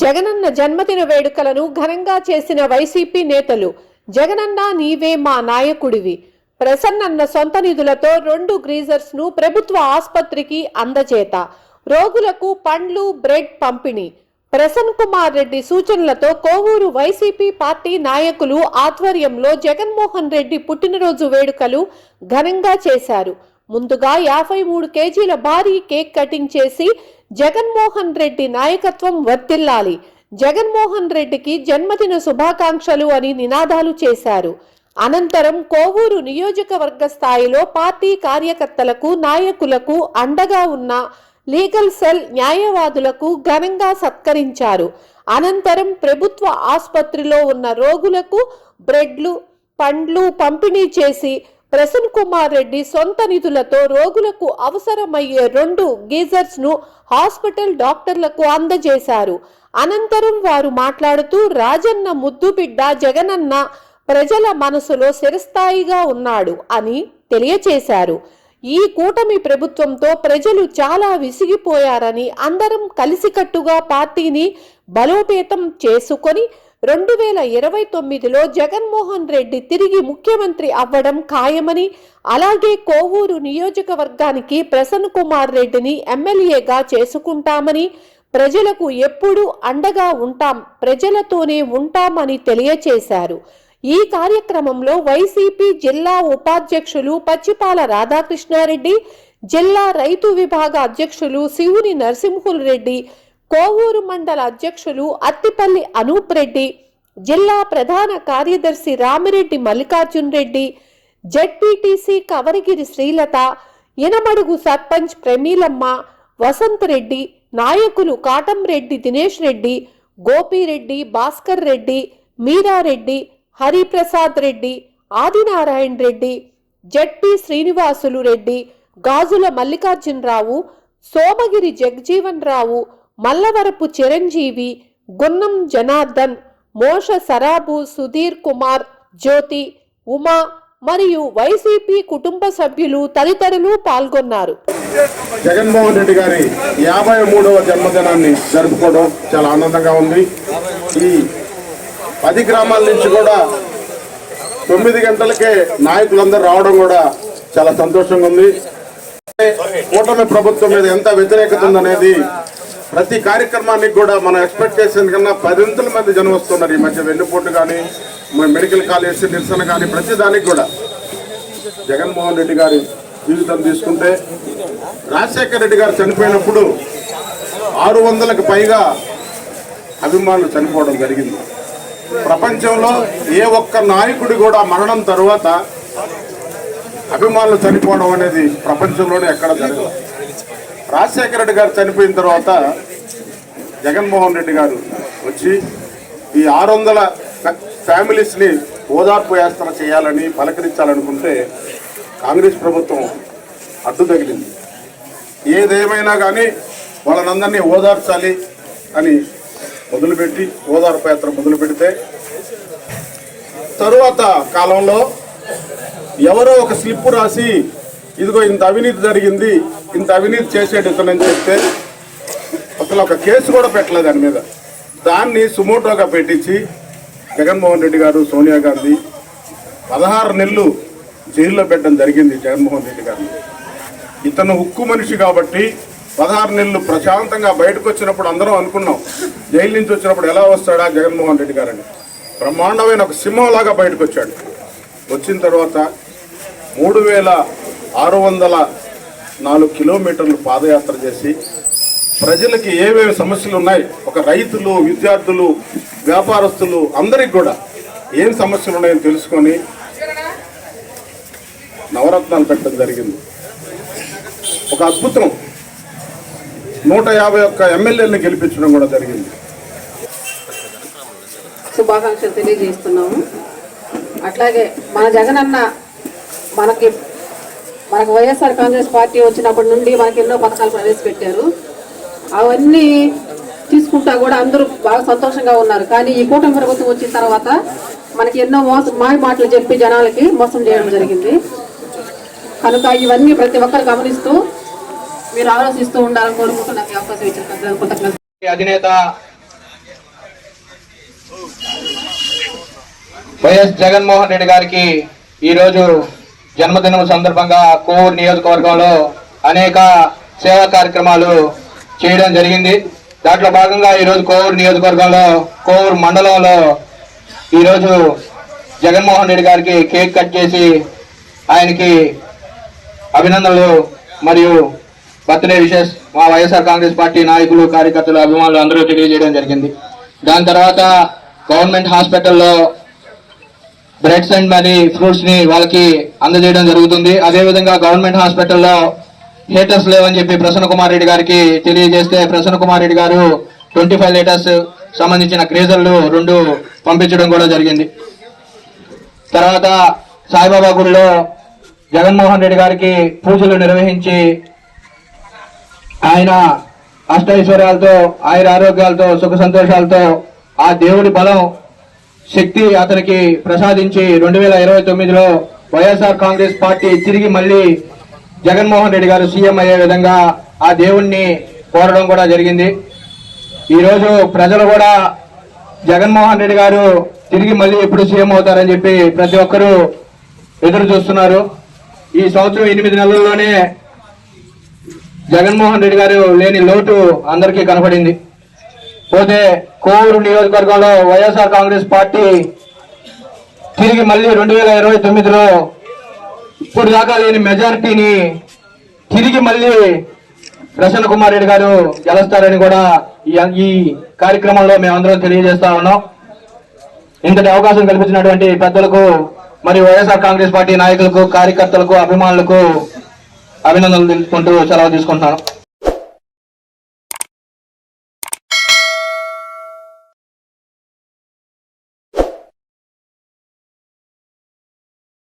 జగనన్న జన్మదిన వేడుకలను ఘనంగా చేసిన వైసీపీ నేతలు జగనన్న నీవే మా నాయకుడివి. ప్రసన్నన్న సొంత నిధులతో రెండు గ్రీజర్స్ను ప్రభుత్వ ఆసుపత్రికి అందజేత. రోగులకు పండ్లు బ్రెడ్ పంపిణీ. ప్రసన్ కుమార్ రెడ్డి సూచనలతో కోవూరు వైసీపీ పార్టీ నాయకులు ఆధ్వర్యంలో జగన్మోహన్ రెడ్డి పుట్టినరోజు వేడుకలు ఘనంగా చేశారు. ముందుగా యాభై మూడు కేజీల భారీ కేక్ కటింగ్ చేసి జగన్మోహన్ రెడ్డి నాయకత్వం వర్తిల్లాలి. జగన్మోహన్ రెడ్డికి జన్మదిన శుభాకాంక్షలు అని నినాదాలు చేశారు. అనంతరం కోవూరు నియోజకవర్గ స్థాయిలో పార్టీ కార్యకర్తలకు నాయకులకు అండగా ఉన్న లీగల్ సెల్ న్యాయవాదులకు ఘనంగా సత్కరించారు. అనంతరం ప్రభుత్వ ఆసుపత్రిలో ఉన్న రోగులకు బ్రెడ్లు పండ్లు పంపిణీ చేసి ప్రసన్ కుమార్ రెడ్డి సొంత నిధులతో రోగులకు అవసరమయ్యే రెండు గీజర్స్ను హాస్పిటల్ డాక్టర్లకు అందజేశారు. అనంతరం వారు మాట్లాడుతూ రాజన్న ముద్దుబిడ్డ జగనన్న ప్రజల మనసులో చిరస్థాయిగా ఉన్నాడు అని తెలియచేశారు. ఈ కూటమి ప్రభుత్వంతో ప్రజలు చాలా విసిగిపోయారని అందరం కలిసికట్టుగా పార్టీని బలోపేతం చేసుకొని రెండు వేల ఇరవై తొమ్మిదిలో జగన్మోహన్ రెడ్డి తిరిగి ముఖ్యమంత్రి అవ్వడం ఖాయమని అలాగే కోవూరు నియోజకవర్గానికి ప్రసన్న కుమార్ రెడ్డిని ఎమ్మెల్యేగా చేసుకుంటామని ప్రజలకు ఎప్పుడూ అండగా ఉంటాం ప్రజలతోనే ఉంటామని తెలియచేశారు. ఈ కార్యక్రమంలో వైసీపీ జిల్లా ఉపాధ్యక్షులు పచ్చిపాల రాధాకృష్ణారెడ్డి జిల్లా రైతు విభాగ అధ్యక్షులు శివుని నరసింహుల్ రెడ్డి కోవూరు మండల అధ్యక్షులు అత్తిపల్లి అనూప్ రెడ్డి జిల్లా ప్రధాన కార్యదర్శి రామిరెడ్డి మల్లికార్జున్ రెడ్డి జడ్పీటీసీ కవరగిరి శ్రీలత ఇనమడుగు సర్పంచ్ ప్రమీలమ్మ వసంత్ రెడ్డి నాయకులు కాటంరెడ్డి దినేష్ రెడ్డి గోపిరెడ్డి భాస్కర్ రెడ్డి మీరారెడ్డి హరిప్రసాద్ రెడ్డి ఆదినారాయణ రెడ్డి జడ్పీ శ్రీనివాసులు రెడ్డి గాజుల మల్లికార్జునరావు సోమగిరి జగజీవన్ రావు మల్లవరపు చిరంజీవి గున్నం జనార్దన్ మోష సరాబు సుధీర్ కుమార్ జ్యోతి ఉమా మరియు వైసీపీ కుటుంబ సభ్యులు తదితరులు పాల్గొన్నారు. జగన్మోహన్ రెడ్డి గారి యాభై మూడవ జన్మదినాన్ని జరుపుకోవడం చాలా ఆనందంగా ఉంది. ఈ పది గ్రామాల నుంచి కూడా తొమ్మిది గంటలకే నాయకులందరూ రావడం కూడా చాలా సంతోషంగా ఉంది. కూటమి ప్రభుత్వం మీద ఎంత వ్యతిరేకత ఉందనేది ప్రతి కార్యక్రమానికి కూడా మనం ఎక్స్పెక్ట్ చేసేది కన్నా పదింతల మంది జనం వస్తున్నారు ఈ మధ్య వెన్నుపోటు కానీ మెడికల్ కాలేజ్ నిరసన కానీ ప్రతి దానికి కూడా. జగన్మోహన్ రెడ్డి గారి జీవితం తీసుకుంటే రాజశేఖర రెడ్డి గారు చనిపోయినప్పుడు ఆరు వందలకు పైగా అభిమానులు చనిపోవడం జరిగింది. ప్రపంచంలో ఏ ఒక్క నాయకుడి కూడా మరణం తర్వాత అభిమానులు చనిపోవడం అనేది ప్రపంచంలోనే ఎక్కడ జరగదు. రాజశేఖర రెడ్డి గారు చనిపోయిన తర్వాత జగన్మోహన్ రెడ్డి గారు వచ్చి ఈ ఆరు వందల ఫ్యామిలీస్ని ఓదార్పు యాత్ర చేయాలని పలకరించాలనుకుంటే కాంగ్రెస్ ప్రభుత్వం అడ్డు తగిలింది. ఏదేమైనా కానీ వాళ్ళనందరినీ ఓదార్చాలి అని మొదలుపెట్టి ఓదార్పు యాత్ర మొదలు పెడితే తరువాత కాలంలో ఎవరో ఒక స్లిప్ రాసి ఇదిగో ఇంత అవినీతి జరిగింది ఇంత అవినీతి చేసేటి ఇతనని చెప్తే అసలు ఒక కేసు కూడా పెట్టలేదు దాని మీద. దాన్ని సుమోటోగా పెట్టించి జగన్మోహన్ రెడ్డి గారు సోనియా గాంధీ పదహారు నెలలు జైల్లో పెట్టడం జరిగింది జగన్మోహన్ రెడ్డి గారిని. ఇతను ఉక్కు మనిషి కాబట్టి పదహారు నెలలు ప్రశాంతంగా బయటకు వచ్చినప్పుడు అందరం అనుకున్నాం జైలు నుంచి వచ్చినప్పుడు ఎలా వస్తాడా జగన్మోహన్ రెడ్డి గారని. బ్రహ్మాండమైన ఒక సింహంలాగా బయటకు వచ్చాడు. వచ్చిన తర్వాత మూడు వేల ఆరు వందల నాలుగు కిలోమీటర్లు పాదయాత్ర చేసి ప్రజలకి ఏమేమి సమస్యలు ఉన్నాయి ఒక రైతులు విద్యార్థులు వ్యాపారస్తులు అందరికి కూడా ఏం సమస్యలు ఉన్నాయని తెలుసుకొని నవరత్నాలు పెట్టడం జరిగింది. ఒక అద్భుతం. నూట యాభై ఒక్క ఎమ్మెల్యేలను గెలిపించడం కూడా జరిగింది. శుభాకాంక్షలు తెలియజేస్తున్నాము. అట్లాగే మన జగనన్న మనకి మనకు వైఎస్ఆర్ కాంగ్రెస్ పార్టీ వచ్చినప్పటి నుండి మనకి ఎన్నో పథకాలు ప్రవేశపెట్టారు. అవన్నీ తీసుకుంటా కూడా అందరూ బాగా సంతోషంగా ఉన్నారు. కానీ ఈ కూటమి ప్రభుత్వం వచ్చిన తర్వాత మనకి ఎన్నో మోసం మాయ మాటలు చెప్పి జనాలకి మోసం చేయడం జరిగింది. కనుక ఇవన్నీ ప్రతి ఒక్కరు గమనిస్తూ మీరు ఆలోచిస్తూ ఉండాలని కోరుకుంటూ నాకు అధినేత వైఎస్ జగన్మోహన్ రెడ్డి గారికి ఈరోజు జన్మదినం సందర్భంగా కోవూరు నియోజకవర్గంలో అనేక సేవా కార్యక్రమాలు చేయడం జరిగింది. దాంట్లో భాగంగా ఈరోజు కోవూరు నియోజకవర్గంలో కోవూరు మండలంలో ఈరోజు జగన్మోహన్ రెడ్డి గారికి కేక్ కట్ చేసి ఆయనకి అభినందనలు మరియు బర్త్డే విషెస్ మా వైఎస్ఆర్ కాంగ్రెస్ పార్టీ నాయకులు కార్యకర్తలు అభిమానులు అందరూ తెలియజేయడం జరిగింది. దాని తర్వాత గవర్నమెంట్ హాస్పిటల్లో బ్రెడ్స్ అండ్ మరి ఫ్రూట్స్ని వాళ్ళకి అందజేయడం జరుగుతుంది. అదేవిధంగా గవర్నమెంట్ హాస్పిటల్లో హీటర్స్ లేవని చెప్పి ప్రసన్న కుమార్ రెడ్డి గారికి తెలియజేస్తే ప్రసన్న కుమార్ రెడ్డి గారు ట్వంటీ ఫైవ్ లీటర్స్ సంబంధించిన గ్రేజర్లు రెండు పంపించడం కూడా జరిగింది. తర్వాత సాయిబాబా గుడిలో జగన్మోహన్ రెడ్డి గారికి పూజలు నిర్వహించి ఆయన అష్టైశ్వర్యాలతో ఆయుర ఆరోగ్యాలతో సుఖ సంతోషాలతో ఆ దేవుడి బలం శక్తి అతనికి ప్రసాదించి రెండు వేల ఇరవై తొమ్మిదిలో వైఎస్ఆర్ కాంగ్రెస్ పార్టీ తిరిగి మళ్ళీ జగన్మోహన్ రెడ్డి గారు సీఎం అయ్యే విధంగా ఆ దేవుణ్ణి కోరడం కూడా జరిగింది. ఈరోజు ప్రజలు కూడా జగన్మోహన్ రెడ్డి గారు తిరిగి మళ్ళీ ఎప్పుడు సీఎం అవుతారని చెప్పి ప్రతి ఒక్కరూ ఎదురు చూస్తున్నారు. ఈ సంవత్సరం ఎనిమిది నెలల్లోనే జగన్మోహన్ రెడ్డి గారు లేని లోటు అందరికీ కనపడింది. పోతే కోవూరు నియోజకవర్గంలో వైఎస్ఆర్ కాంగ్రెస్ పార్టీ తిరిగి మళ్ళీ రెండు వేల ఇరవై తొమ్మిదిలో ఇప్పుడు దాకా లేని మెజారిటీని తిరిగి మళ్ళీ ప్రసన్న కుమార్ రెడ్డి గారు గెలుస్తారని కూడా ఈ- ఈ కార్యక్రమంలో మేమందరం తెలియజేస్తా ఉన్నాం. ఇంతటి అవకాశం కల్పించినటువంటి పెద్దలకు మరియు వైఎస్ఆర్ కాంగ్రెస్ పార్టీ నాయకులకు కార్యకర్తలకు అభిమానులకు అభినందనలు తెలుసుకుంటూ సెలవు తీసుకుంటున్నాను.